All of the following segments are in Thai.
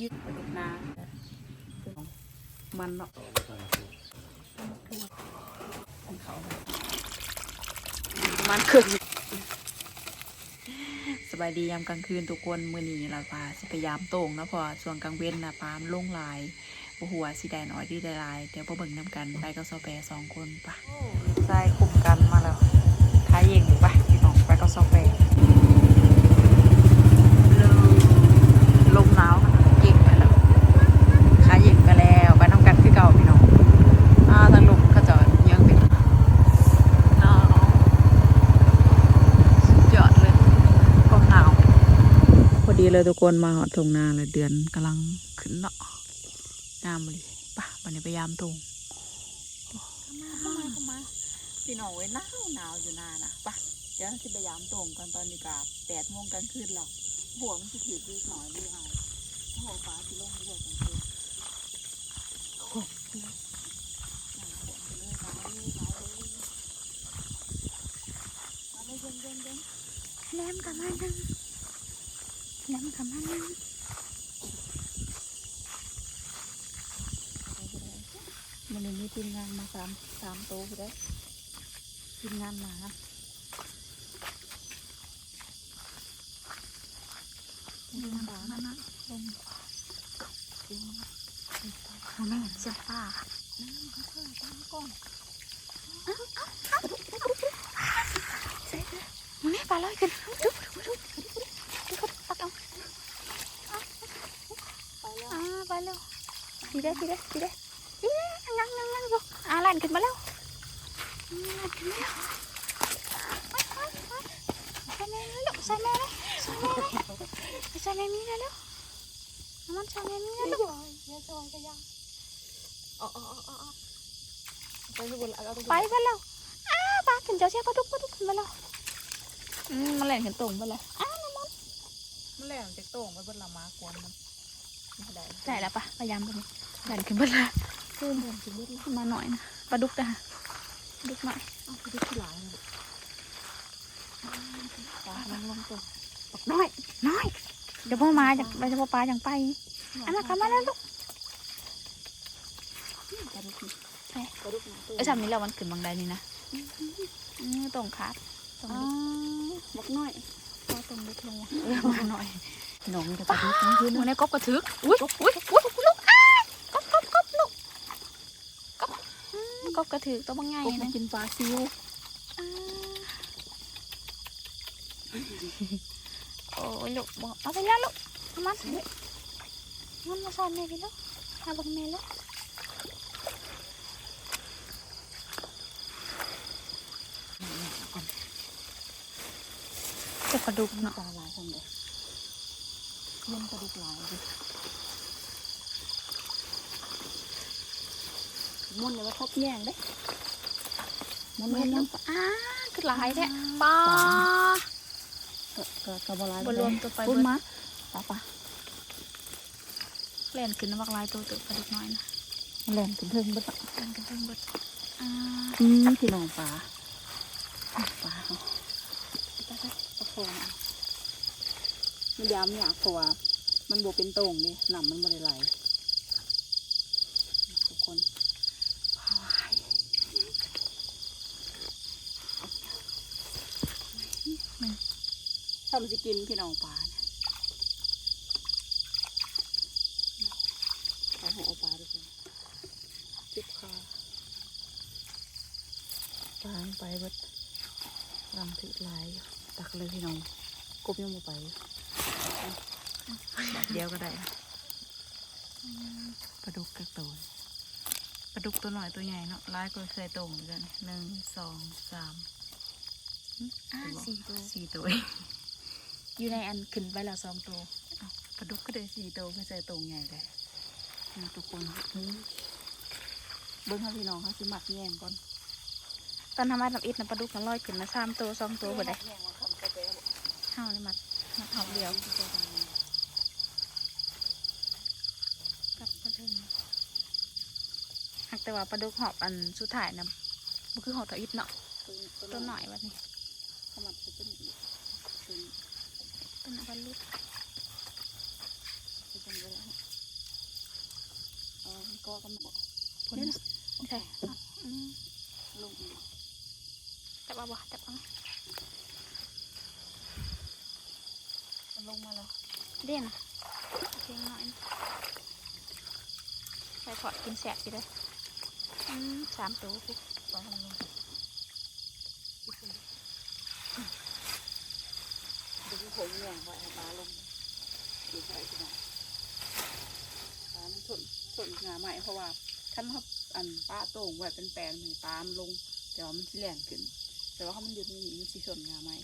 ยึดปลาดุกนามันเนาะมันครึ่งสบายดียามกลางคืนทุกคนมื้อนี้เราพาสิพยายามโต่งนะพอช่วงกลางเว้นนะปามลงลายบ่หัวสิได้น้อยดีได้ลายเดี๋ยวบ่เบิ่งนํกันไปกับซอแปรสองคนปะใช่คุมกันมาแล้วท้ายเองปะพี่น้องไปกับซอแปร ลมหนาวค่ะเย็นไปแล้วขาเย็นไปแล้วไปน้ำกันคือเก่าพี่น้องอ่าทางลมก็จะยังเป็นหนาวสุดยอดเลยความหนาว พอดี เลยทุกคนมาหอดทงนาเลยเดือนกำลังขึ้นเนาะงามเลยป่ะวันนี้ไปยามตรงมาเข้ามาเข้ามาพี่น้องเว้ยหนาวหนาวอยู่นานนะป่ะเดี๋ยวสิไปยามตรงกันตอนนี้กาแปดโมงกลางคืนแล้วหัวมันจะถือดีหน่อยดีหน่อยหัวฟ้าที่ลงด้วยกันคือโอ้ยหนาฝนไปเลยหนาวเลยหนมาเลยเย็นเย็นเย็นแลมกับมันนึง แหลมกับมันนึงมันมีทีมงานมาสามสามโต๊ะไปได้ทีมงานมาทีมงานมามันนะลงลงมันแม่เสียงป่าน้ำค่อยๆตามก่อนมันนี่ปลาลอยขึ้นดูดูดูดูปักเอา ไปแล้ว อ่าไปแล้ว ดีได้ดีได้ดีได้ดีได้นั่งนั่งนั่งดูอ่าลั่นขึ้นมาแล้วลั่นขึ้นมาแล้วไปไปไปใส่แม่เลยลูกใส่แม่เลยใส่แม่เลยใส่แม่มีเลยลูกมันใส่แม่มีเลยลูกเยอะจอยก็ยังอ๋ออ๋ออ๋อไปที่บนแล้วไปไปแล้วอ้าปลาขึ้นเจ้าเชี่ยปลาดุกปลาดุกขึ้นมาแล้วอืมมันแหลนขึ้นตรงไปแล้วอ้าน้ำมันมันแหลมจากโต่งไปบนละมากวนมันไม่ได้ใส่แล้วปะพยายามตรงนี้ แหลนขึ้นไปแล้วคือเหมือนจะมืดขึ้นมาหน่อยนะปลาดุกจ้ะปลาดุกหน่อยอ้าวคือที่หลายเลยปลาลงลงตัวบอกน้อย น้อย เดี๋ยวพ่อมาจากไปเดี๋ยวพ่อปลาอย่างไปอันนั้นกลับมาแล้วลูกปลาดุกนี่ใช่ปลาดุกนะตัวไอ้สามนี้แล้วมันขึ้นบางใดนี่นะอืมตรงขาดตรงอ๋อลึกบักน้อยพอตรงลึกลงมาหน่อยหนองจะปลาดุกทั้งคืนหนูในกบกระทึกอุ้ยอุ้ยอุ้ยลูกอ้ายกบกบกบลูกกบอืม กบกระทึกตัวบางไงกบมานะกินปลาซิวอ่าโอ้ยลูกบอกเอาไปแล้วลูกเอามันมันมาสอนแม่ไปลูกเอาบังแม่ลูกจะปลาดุกปเนาะลาหลายคนเลยเลี้ยงปลาดุกหลายเลย มันเลยว่าทบแย่งเด้มันแม่เล่นลูน้กอ้าคือหลายแท้ปลาำก็ก็ก็บหลายบรวมตัวไปพูดเบิดมาปลาปลาเล่นขึ้นน้ำบักลายตัวตัวปลาดุกน้อยนะแหลมถึงเพิ่งเบิดเล่นกันเพิ่งเบิดอ่าอืมพี่น้องปลาอะปลาเขาปลาปลาปลาโคนมันยามอยากเพราะว่ามันบวเป็นโต่งดิหนำมันบริไหลทุกคนปลาไหล ทำสิกินพี่น้องปลานะเอาหัวเอปลาด้วยกันจิบคาปลาไปเบิดลังถือลายตักเลยพี่น้องกบยังมาไปแบบเดียวก็ได้ปลาดุกกระโตนปลาดุกตัวหน่อยตัวใหญ่เนาะลายก็เคยตรงเหมือนกันหนึ่งสองสามสี่ตัวสี่ตัว อยู่ในอันขึ้นไปแล้วสองตัวปลาดุกก็ได้สี่ตัวไม่ใช่ตรงใหญ่เลยทุกคนเบิ้งให้พี่น้องเขาสิหมักแยงก่อนตอนทำไมทำอิดนะปลาดุกมันลอยขึ้นมาสามตัวสองตัวหมดเลยแย่งมาทำกระเลยมัดมัดหอบเดียวกลับมาถึงหากแต่ว่าปลาดุกหอบอันสุดท้ายนะมันคือหอบเท่าอิดเนาะตัวหน่อยวันนี้ขมัดจะเป็นอีก เป็นเป็นปลาลุกเป็นเวลาอกันบอกพุ่นนี่น่ะนะใช่เอาอืมลงอีกจับเอาบ่จับเอามันลงมาแล้วเด่นนะเพียงหน่อยนะใส่พอดกินแสบสิเด้ออืมสามตัวปุ๊บปลามันลง ผมอย่างไว้ให้ปลาลงดูใส่ที่ไหนปลามันสนสนงาใหม่เพราะว่าขั้นเขาอันปลาโต่งไว้เป็นแปลนให้ปลามันลง แต่ว่ามันสิแหลงขึ้น แต่ว่าเขามันหยุดนี่มันสิสนงาใหม่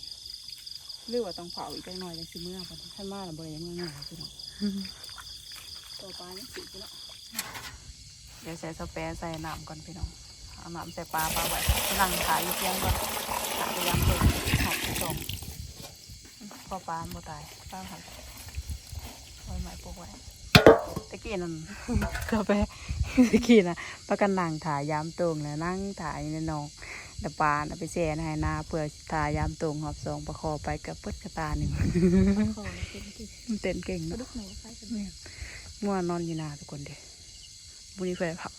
หรือว่าต้องเผาอีกจังหน่อยจังสิเมื่อวันท่านมาแล้วบริยังเมื่อไงพี่น้องตัวปลายังสิพี่น้องเดี๋ยวใส่สเปรย์ใส่น้ำก่อนพี่น้องเอาน้ำใส่ปลาปลาไว้นั่งขายอยู่เพียงก่อนขายไปยำเลยหอบส่ง พอปลาบ่ตายปลาหักไว้ใหม่ปลูกไว้ตะกี้นั่นกาแฟตะกี้นะประกันนั่งถ่ายยามตรงแล้วนั่งถ่ายในหนองแต่ปลาน่ะไปแช่ในนาเพื่อทายามตรงหอบสองประคอไปกับเปิดกระตาหนึ่งคอเลยเป็นที่มันเต้นเก่งกระเนาะดูกหนูใส่กันเนี่ยง่วนนอนอยู่นาทุกคนเด้บุรีเพื่อเผา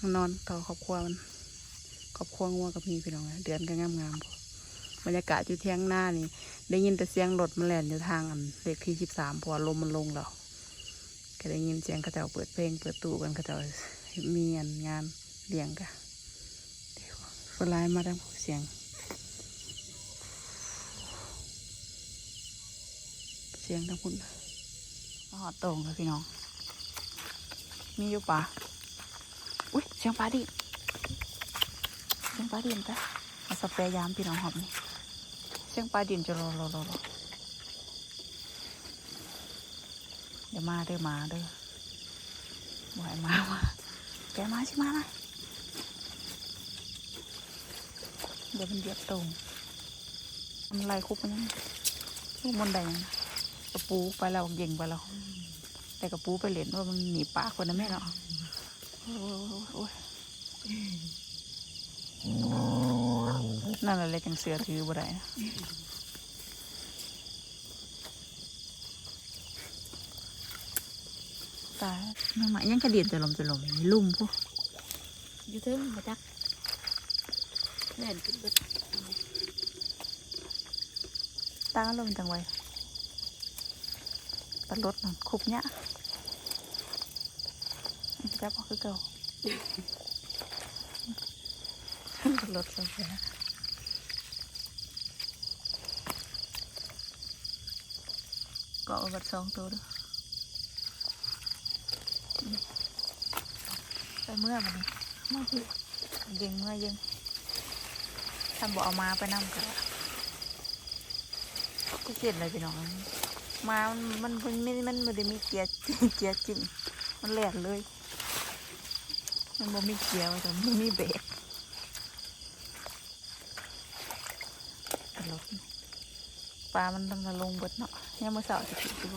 มันนอนต่อครอบครัวมันครอบครัวงัวกับพี่พี่น้องนะเดือนก็งามงามๆพอ บรรยากาศอยู่เที่ยงหน้านี่ ได้ยินแต่เสียงรถมันแล่นอยู่ทางอันเลขที่สิบสามพอลมมันลงแล้วก็ได้ยินเสียงเขาเจ้าเปิดเพลงเปิดตู้กันเขาเจ้ามีอันงานเลี้ยงกันเดี๋ยวคนร้ายมาดังเสียง เสียงทั้งคุณมาหอดตรงเลยพี่น้อง มีอยู่ปะอุ้ยเสียงปลาดิเสียงปลาดินปะมาสเปรย์ยามพี่น้องหอมนี่ เสียงปลาดินจะโลโลโลโลเดี๋ยวมาเด้อมาเด้อบ่ให้มามาแกมาใช่มานะเดี๋ยวมันเหยียบตรงมันไล่คุบมันยังลูกมันได้ยังกระปูไปแล้วเก่งไปแล้วแต่กระปูไปเหรียญว่ามันหนีปาคนนั้นแม่เนาะโอ้ยโอ้ย นั่นแหละเลยจังเสือถือบ่ได้นะตายมันมายังกระเดียนจะลมจะลมลุ่มพวกอยู่เทิงมาจักแม่นกินเบิดตาลมจังไวปัดรถนั่นคุบเนี้ยจับเอาคือเก่าปัด รถลงไปนะบัดสองตัวด้วยไปเมื่อวันเมื่อพี่ยิงเมื่อยิงทำบอกเอามาไปนำกันก็เจ็ดเลยพี่น้องมามันมันมันไม่มันไม่ได้มีเกียร์เกียร์จริงมันแหลกเลย มันบ่มีเกียร์ว่าแต่มันมีเบรกตลก ปลา มันต้องมาลงเบิดเนาะเนี่ยามมื่อเสาร์จะผิดดู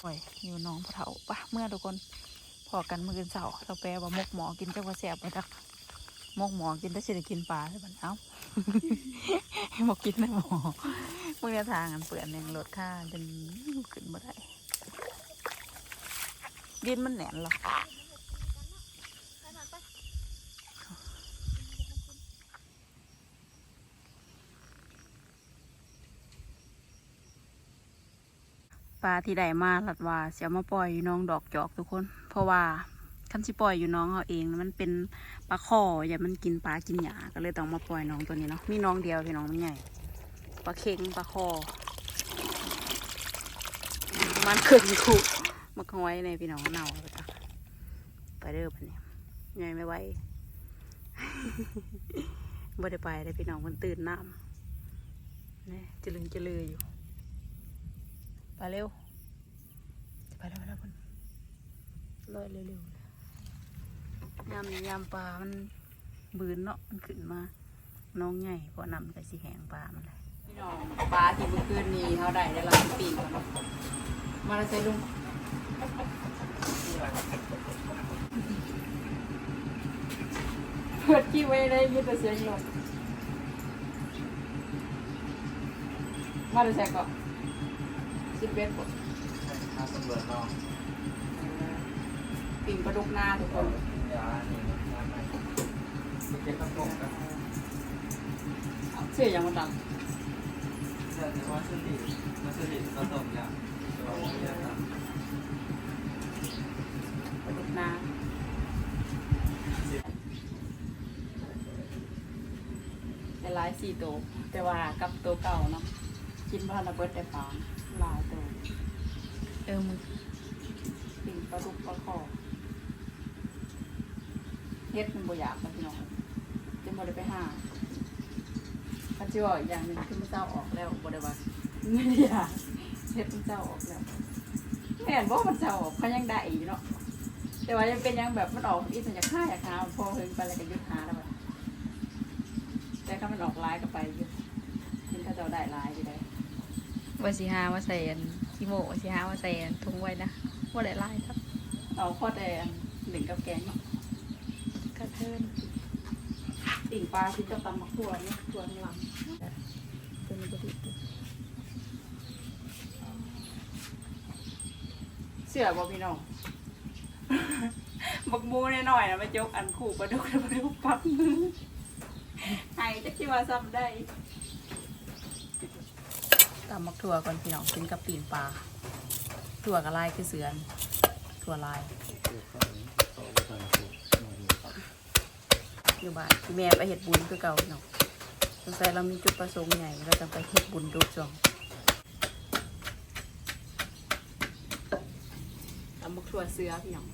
โอ้ยอยู่น้องพะเถาปะเมื่อทุกคนพอกันเมื่อคืนเสาร์เราแปลว่ามกหมอกินเจักว่าแสบมาจักมกหมอกินได้สิได้กินปลาใช่ปะเอ้าบอกกินนะหมอมึงจะทางกันเปื่อนยังลดค่าจนขึ้นมาได้ดินมันแหนนหรอ ปลาที่ได้มาหลัดว่าเสียมาปล่อยอยู่น้องดอกจอกทุกคน เพราะว่าคันสิปล่อยอยู่น้องเขาเองมันเป็นปลาคออย่ามันกินปลากินหญ้าก็เลยต้องมาปล่อยน้องตัวนี้เนาะมีน้องเดียวพี่น้องมันใหญ่ปลาเค็งปลาคอมันขึ้นคู่มาคอยในพี่น้องเน่าไปจ้ะไปเด้อพันนี้ใหญ่ไม่ไหวบ่ได้ไปเลยพี่น้องมันตื่นน้ำนี่จะลึงจะลืออยู่ ไปเร็วไปเร็วไปเร็วคนลอยเร็วๆยามนี้ยามปลามันบืนเนาะมันขึ้นมา น้องใหญ่พอนำไปสิแหงปลามันเลยพี่น้องปลาที่เมื่อคืนนี้เขาได้ได้ละปีกมาแล้วใส่ลุงเพื่อที่ไว้ได้ยินแต่เสียงลมมาแล้วใส่ก่อน สิบเอ็ดบถ้าตำรวจลองปิ่งปลาดุกนาทุกคนยาหนึ่งยาใหม่เจ็บกระโปงกันเชื่อยังมาตังเรื่องวัสดุวัสดุผสมยาตัวนี้ครับปลาดุกนาแต่หลายสี่ตัวแต่ว่ากับตัวเก่าเนาะ กินว่าระเบิดได้ฟางหลายตัวเออมึงปิ่งปลาดุกปลาคอเฮ็ดมันบ่อยากนะพี่น้องจะบ่ได้ไปหาถ้าจะบอกอีกอย่างหนึ่งคือมันเจ้าออกแล้วบ่ได้ว่าไม่ได้อยากเฮ็ดมันเจ้าออกแล้วแม่นบ่มันเจ้าออกเขายังได้อีกเนาะแต่ว่ายังเป็นยังแบบมันออกอีกมันอยากฆ่าอยากหาพอเพิ่งไปแล้วก็หยุดหาแล้วแบบแต่ถ้ามันออกลายก็ไปอยู่กินถ้าเราได้ลายอยู่ได้ ว่าสิหาว่าใส่อันขี้โมว่าสิหาว่าใส่อันถุงไว้นะว่าได้ลายครับเอาข้อแต่หนึ่งกับแกงเนาะกระเทินติ่งปลาที่จะตำมักถั่วเนี่ยถั่วข้างหลังตัวนี้ก็ดีเสือบ่พี่น้องบักมูนหน่อยๆนะมาจกอันขู่ปลาดุกแล้วปลาดุกปักมือไห้จะคิดว่าซ้ำได้ ตำมักถั่วก่อนพี่น้องกินกับปีนปลาถั่วกับลายคือเสือนถั่วลายอยู่บ้านที่แม่ไปเฮ็ดบุญคือเก่าเนาะสงสัยเรามีจุดประสงค์ใหญ่เราจะไปเฮ็ดบุญรูจองตำบักถั่วเสือพี่น้อง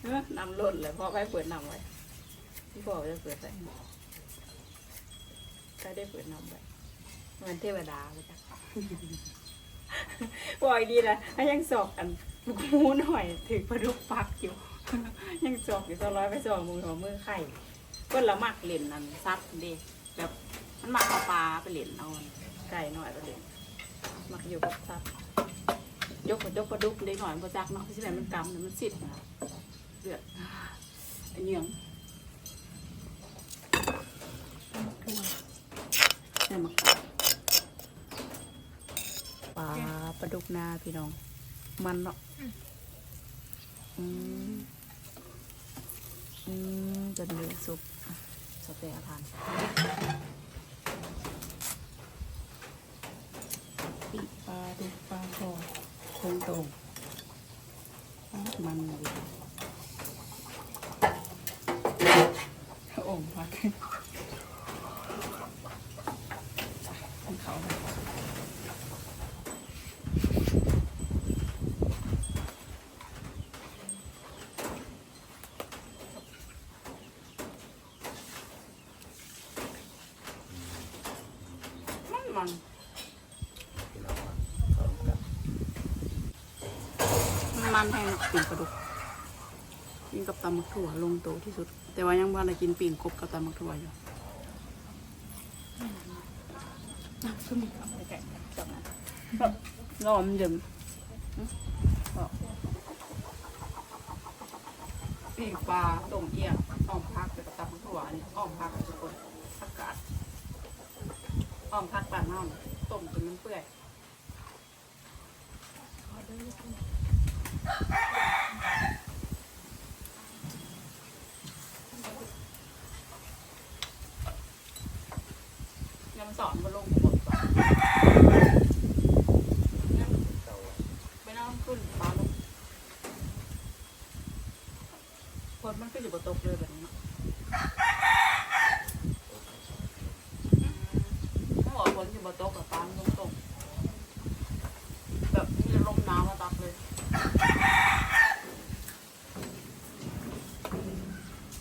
เอ้ำล้นเลยพ่อไปเปิดน้ำไว้พี่พ่อจะเปิดใส่ ก็ได้เปิดนำไว้มันเทวดาไปจ้ะบอกอีกดีนะให้ยังสอกอันลูกหมูหน่อยถึงปลาดุกปักอยู่ ยังสอกอยู่ตลอยไปสอกมือหัวมือไข่เพิ่นละมักเล่นนั่นซัดเดิแบบมันมักเอาปลาไปเล่นเอาไก่หน่อยไปเล่นมักอยู่กับซัดยกยกปลาดุกเล็กหน่อยบ่จักเนาะที่ไหนมันกำเนี่ยมันสิดนะเลือดเหนียง นี่มักปลาปลาดุกนาพี่น้อง มันเนาะอืมอืมจะมีซุปสเต็กอาหารปีกปลาดุกปลาคอโคงโตงอ้าวมันเลยโอ่งพักของเขาไปมันมัน มันแห้งปีนปลาดุกกินกับตำมักถั่วลงโตที่สุด แต่ว่ายังว่าเรากินปีนกบกับตำมักถั่วอยู่กะจับนะรอมเดิมปีกปลาต้มเอี้ยงอ้อมพักไปกับตำมักถั่วนนี้อ้อมพักทุกคนอากาศอ้อมพักปลาเน่าต้มจนมันเปื่อย ยังสอนมาลงบทสอนไปนั่งขึ้นปลาลงคนมันก็อยู่บนโต๊ะเลยแบบนี้เนาะ ถ้าบอกฝนอยู่บนโต๊ะกับฟ้ามันตรงๆแบบมีลมหนาวมาตักเลย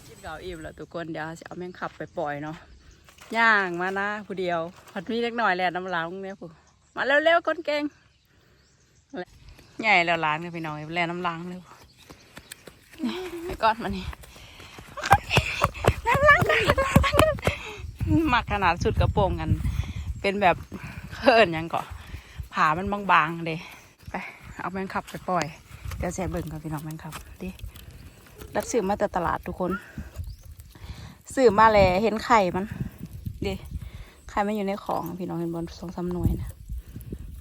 กินเก่า อิ่มแล้วทุกคนเดี๋ยวจะเอาแมงขับไปปล่อยเนาะย่างมานะผู้เดียวผัดมีเล็กหน่อยแหละน้ำล้างเนี่ยผู้มาเร็วๆคนเก่งใหญ่แล้วล้างเลยพี่น้องแล่น้ำล้างเลยนี่ไปก้อนมานี่น้ำล้างกันหมักขนาดสุดกระโปรงกัน เป็นแบบเขินยังก่อผามันบางๆเด้ไปเอาแมงขับไปปล่อยเดี๋ยวแสเบิ่งกับพี่น้องแมงขับดิรับซื้อมาแต่ตลาดทุกคน ซื้อมาแล้วเห็นไข่มันดิไข่มันอยู่ในของ พี่น้องเห็นบนสองสามหน่วยนะ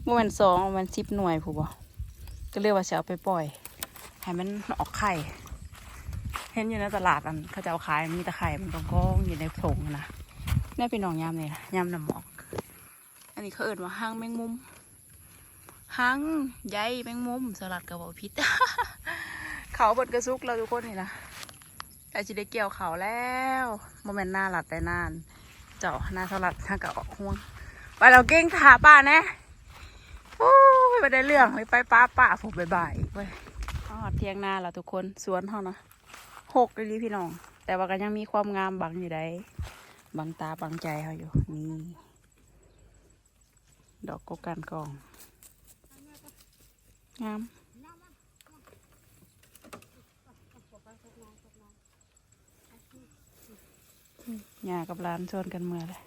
เมื่อวันสองวันสิบหน่วยผู้บ่ก็เรียกว่าจะเอาไปปล่อยให้มันออกไข่ เห็นอยู่ในตลาดอันเขาจะเอาขายมีแต่ไข่มันกองกองอยู่ในผงนะนี่พี่น้องยำเลยนะยำน้ำหมอก อันนี้เขาเอิ้นว่าห้างแมงมุมห้างใยแมงมุมสลัดกระบอกพิษเขาบดกระซุกเราทุกคนนี่นะ แต่จะได้เกี่ยวเขาแล้วโมเมนต์หน้าหลัดแต่นาน เจ้าหน้าสลัดทางกับออกห่วง ไปเราเก่งถาป้าแนะโอ้ยไปได้เรื่องเลยไปป้าป้าผมบ่ายๆอีกเว้ยอ๋อเที่ยงหน้าเราทุกคนสวนเขานะหกเลยพี่น้อง แต่ว่าก็ยังมีความงามบังอยู่ได้บังตาบังใจเขาอยู่นี่ดอกกกกันกองงาม หย่ากับร้านชวนกันเมื่อเลย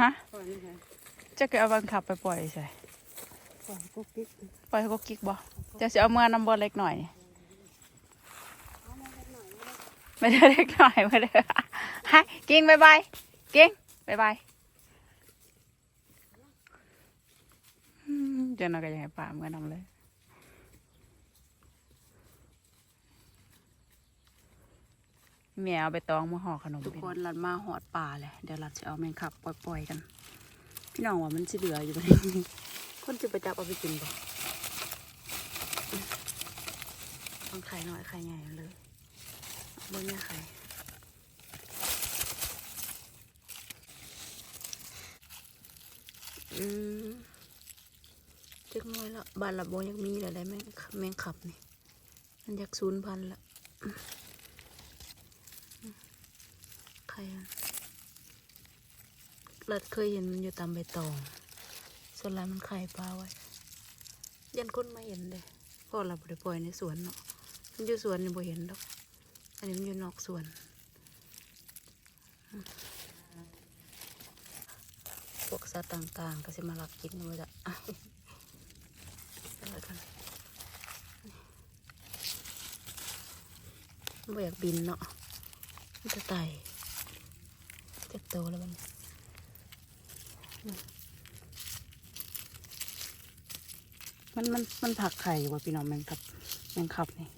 ฮะจะเกิดเอาบังคับไปปล่อยใส่ปล่อยให้ก็กิ๊กบ่จะสิเอาเมื่อนำบอเล็กหน่อยนี่ไม่ได้เล็กหน่อยไม่ได้ฮะกิ้งบายบายกิ้งบายบายอืมเจ้าน่าก็ยังให้ป่าเมื่อนำเลย แม่เอาไปตองมาห่อขนมทุกคนรัดมาหอดป่าเลยเดี๋ยวรัดจะเอาแมงคับปล่อยๆกัน พี่น้องว่ามันสิเหลืออยู่บ่คนจะไปจับเอาไปกินบ่ต้องไข่น้อยไข่ใหญ่เลยเบิ่งเนี่ยไข่อืมจักหน้อยละบานละโบยังมีเลยได้แมงแมงขับนี่ มันอยากศูนย์พันละ ใครอะรัดเคยเห็นมันอยู่ตามใบตอง ส่วนลายมันไข่ปลาไว้ ยันคนไมาเห็นเลยพราะเราไปปล่อยในสวนเนาะ มันอยู่สวนนี่บ่เห็นดอก อันนี้มันอยู่นอกสวนพวกสัตว์ต่างๆ ก็จะมาลักกินมาจะอะไรกันบ่อยากบินเนาะมันจะไต่ โตแล้วมันมันมันมันผักไข่อยู่ว่ะพี่น้องแมงคับแมงคับนี่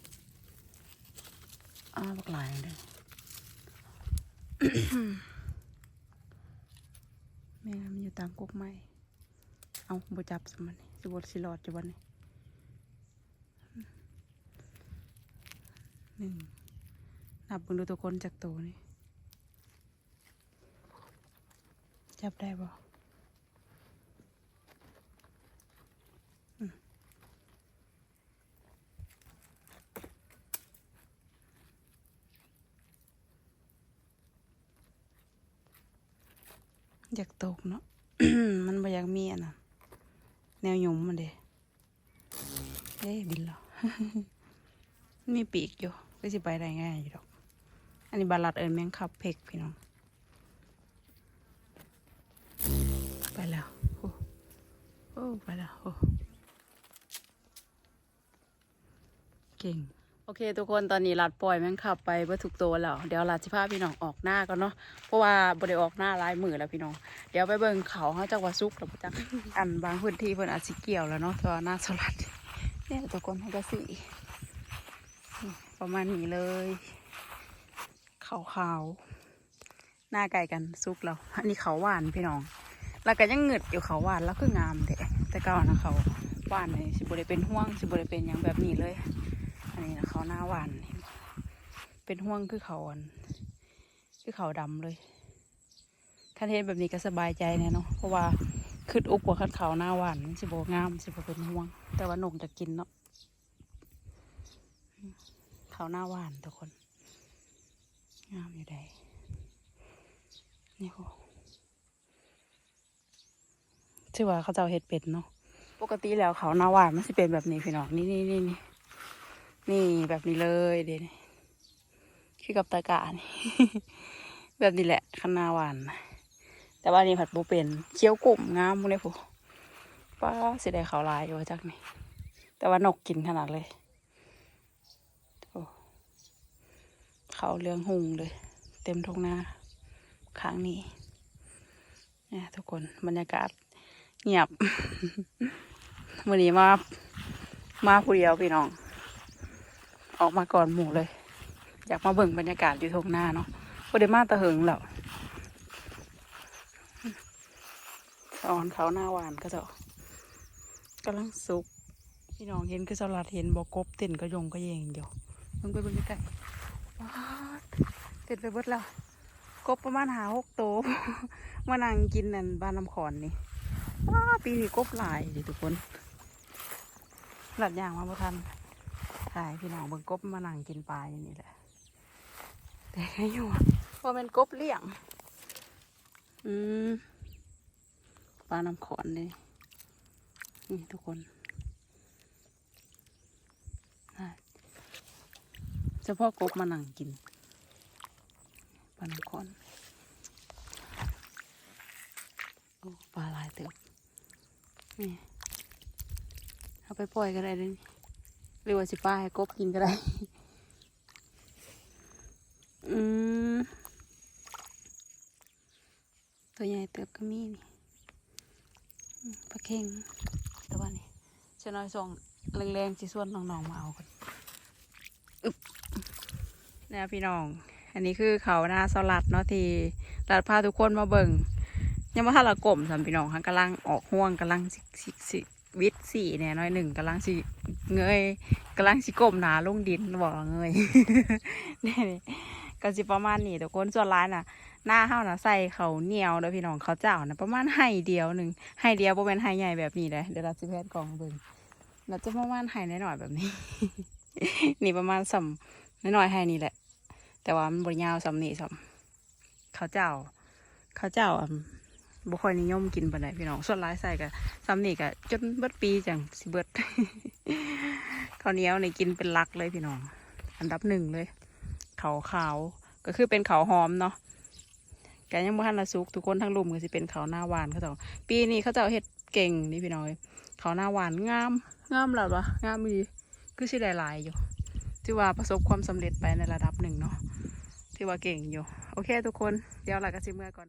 อ้าวบักหลายเลยแม่มันอยู่ตามกกไม้เอาบ่จับสมันนี่สิบดสิรอดจะวันนี้หนึ่งนับเบิ่งดูตัวคนจากตัวนี่ จับได้บ่อยากตกเนาะ มันบ่อยากมีอันน่ะแนวหยุมมันเด้เอ้บินแล้วมันมีปีกอยู่ก็สิไปได้ง่ายอยู่ดอก อันนี้บาลัดเอิญแมงคับเพกพี่น้อง ไปแล้วโอ้โอ้ ไปแล้วโอ้เก่ง โอเค ทุกคนตอนนี้ลัดปล่อยแมงขับไปเพื่อถูกตัวแล้วเดี๋ยวลัดสิพาพี่น้องออกหน้ากันเนาะเพราะว่าบริออกหน้าลายมือแล้วพี่น้องเดี๋ยวไปเบิ่งเขาเขาจักว่าซุกแล้วบ่จักอันบางพื้นที่เพิ่นอาจสิเกี่ยวแล้วเนาะต่ว่าหน้าสลัดเนี่ยทุกคนให้ก็สิประมาณนี้เลยขาวขาวๆหน้าไก่กันซุกแล้วอันนี้เขาหวานพี่น้องแล้วก็ยังเหงึดอยู่เขาหวานแล้วคืองามแต่ แต่เก่านะเขาหวานเลยสิบริเป็นห่วงสิบริเป็นอย่างแบบนี้เลย อันนี้นะเขาหน้าหวานเป็นห่วงคือเขาอันคือเขาดำเลยท่านเห็นแบบนี้ก็สบายใจแน่เนาะเพราะว่าขึ้นอุกกว่าขันเขาหน้าหวานสิบงามสิบเป็นห่วง แต่ว่านกจะกินเนาะเขาหน้าหวานทุกคน งามอยู่ใดนี่โห ชื่อว่าเขาจะเอาเห็ดเป็ดเนาะปกติแล้วเขาหน้าหวานมันสิเป็นแบบนี้พี่น้องนี่นี่นี่นี่นี่แบบนี้เลยเดี๋ยวนี้คือกับตะกานี่แบบนี้แหละคณาหวานแต่ว่านี่ผัดปูเป็นเคี้ยวกลุ่มงามเลยผู้ป้าเสียดายเขาลายอยู่ว่าจักนี่แต่ว่านกกินขนาดเลยเขาเรื่องหุงเลย เต็มทุ่งนาข้งนี้เนี่ยทุกคนบรรยากาศ เงียบวันนี้มามาผู้เดียวพี่น้อง ออกมาก่อนหมู่เลย อยากมาเบิ่งบรรยากาศอยู่ทงหน้าเนาะพอด้มาตะเหิงแล้วสอนเขาหน้าหวานก็จะกำลังสุกพี่น้องเห็นคือสลัดเห็นบอกกบเต้นก็ยงก็เยงเดียวมันไปบิ่งใกล้ๆว้าวเต้นไปเบิดแล้วกบประมาณหาหกโตมานั่งกินนั่นบ้านน้ำขอนนี่ ปีนี้กบหลายดิทุกคนหลัดอย่างมาบ่ทันถ่ายพี่น้องเบิ่งกบมานั่งกินปลาอย่างนี้แหละแต่ก็อยู่เพราะเป็นกบเลี้ยง อืมปลาน้ำขอนเลยนี่ทุกคนเฉพาะกบมานั่งกินปลาน้ำขอนโอ้ปลาลายเติบ นี่เอาไปปล่อยก็ได้เลยหรือว่าสิปลาให้กบกินก็ได้ อืม ตัวใหญ่เติบก็มีนี่ปลาเข่งแตัวานี่เชน้อยส่งแรงๆสิส่วนน้องๆมาเอากันนี่พี่น้อง อันนี้คือเขาหน้าสลัดเนาะที่รัดพาทุกคนมาเบิ่ง ยังว่าถ้าเรากลมสามพี่น้องค่ะกำลังออกห่วงกำลังสิสิสิวิทสี่เนี่ยน้อยหนึ่งกำลังสิเงยกำลังสิกลมหนาลงดินบอกว่าเงยนี่ก็สิประมาณนี้ทุกคนส่วนร้ายน่ะ หน้าเฮาน่ะใส่เขาเหนียวเด้อพี่น้องเขาเจ้าน่ะประมาณไห่เดียวหนึ่งไห่เดียวโบเป็นไห่ใหญ่แบบนี้เลยเดี๋ยวเราสิแพทย์กองเบิ่งเราจะประมาณไห่น้อยๆแบบนี้ นี่ประมาณสัมน้อยๆไห่นี่แหละ แต่ว่ามันบริยาวสำนี่สำข้าเจ้า เขาเจ้าอะ บุคอยนิยมกินปานใดพี่น้อง ส่วนร้ายใส่กับสำนี่กับจนเบิดปีจังสิเบิดข้าวเหนียวนี่กินเป็นหลักเลยพี่น้อง อันดับหนึ่งเลยเขาขาวก็คือเป็นเขาหอมเนาะแกยังบ่ทันละสุกทุกคนทั้งรุมก็สิเป็นเขาหน้าหวานเขาเจ้าปีนี้เขาเจ้าเฮ็ดเก่งนี่พี่น้องเอ้ยเขาหน้าหวานงามงามแล้วะงามดีคือสิหลายอยู่ที่ว่าประสบความสำเร็จไปในระดับหนึ่งเนาะที่ว่าเก่งอยู่ โอเคทุกคน เดี๋ยวเราก็สิเมื่อก่อน